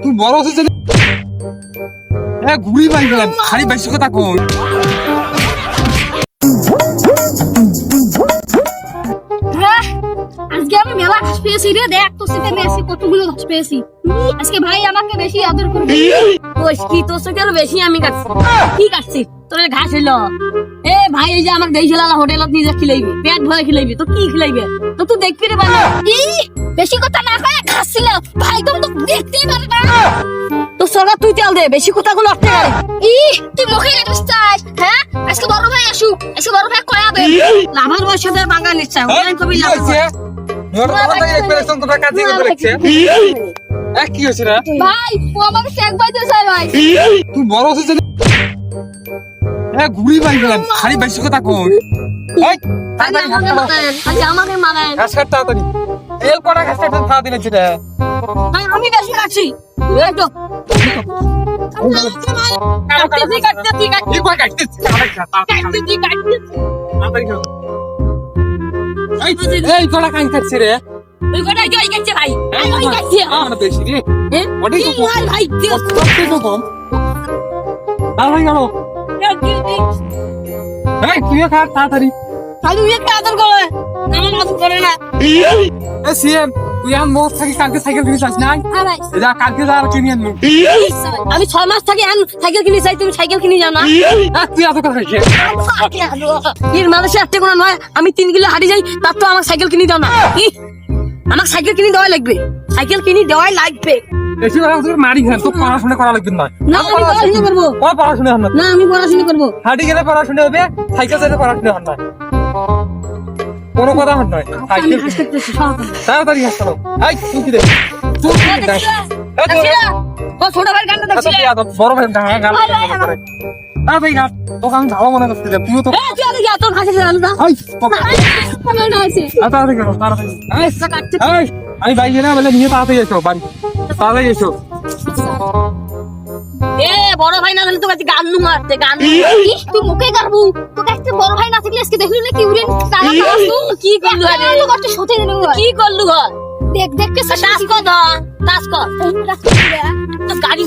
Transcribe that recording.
তুই বড় হচ্ছিস হ্যাঁ ঘুরি গেলাম। খালি বেশি কথা কই। হ্যাঁ, আজকে আমি মেলা ঘাস পেয়েছি রে দেখ তোর সাথে মেসি কতগুলো ঘাস পেয়েছি। আজকে ভাই আমাকে বেশি আদর করবে। ওই কি তোর সাথে আরও বেশি আমি কাটছি। কি কাটছি? তোর ঘাস হইল। এ ভাই এই যে আমার দেইছিল না হোটেলত নিজে খিলাইবি পেট ভরে খিলাইবি তো কি খিলাইবে? তো তুই দেখবি রে বানা বেশি কথা না কয়ে ঘাস ছিল। ভাই তুমি তো দেখতেই পারবে না। তো সরকার তুই তেল দে বেশি কথা গুলো আসতে ই তুই মুখে কাটিস চাস হ্যাঁ? আজকে বড় ভাই আসুক আজকে বড় ভাই কয়াবে লাভার বয়স সাথে বাঙাল ইচ্ছা ওই কবি কি লাভ হয়েছে? নোট কথা থেকে এক্সপ্রেশন তোমরা করে দেখছে এ কি হয়েছে? রে? ভাই ও আমাকে চেক বাইতে চাই ভাই। তুই বড় হচ্ছিস হ্যাঁ ঘুরি গেলাম খালি বেশি কথা কই এই আমাকে মারেন আজকে তাড়াতাড়ি। এল করা ঘাস কাটতে খাওয়া দিলে সেটা ভাই আমি বেশি এই কড়া রে। ওই কটাই জয় গেছে ভাই। ওই গেছে। আমার বেশি রে। ওটাই তো কি ভাই ভাই তুই তো কম। তাড়াতাড়ি করো এই তুই খা তাড়াতাড়ি। আমি একটা আদর করে। আমার আদর করে না? এ সিএম তুই আর মোট থাকি কালকে সাইকেল কিনে চাস না হ্যাঁ কালকে যা কিনে আনব। আমি ছয় মাস থাকি আন সাইকেল কিনে চাই তুমি সাইকেল কিনে যাও না। তুই এত কথা এর একটা কোনো নয় আমি তিন কিলো হাঁটি যাই তার তো আমার সাইকেল কিনে দাও না। আমার সাইকেল কিনে দেওয়াই লাগবে। সাইকেল কিনে দেওয়াই লাগবে। তোর মারি খান পড়াশোনা করা লাগবে না। না আমি পড়াশোনা করব। পড়াশোনা না। আমি পড়াশোনা করব। হাঁটি গেলে পড়াশোনা হবে সাইকেল চাইলে পড়াশোনা হন না। কোনো কথা হন নয়। তাড়াতাড়ি হাস চলো। এই দেখ বড় ভাই তাড়াতাড়ি তোকে আমি ভালো মনে করতে তুইও তো না? তোকে- আমার আমি বলে নিয়ে তাড়াতাড়ি এসো বাড়ি। তাড়াতাড়ি এসো। এ, বড় ভাই না জানলে গান মারতে, গান তুই মুখে তোকে একটা বড় ভাই না থাকলে আজকে দেখলি না কি উড়ে তারা কি করলু আরে? কষ্ট সতে দিল কি করলু ঘর? দেখ দেখ কে টাচ কর টাচ কর। সাথে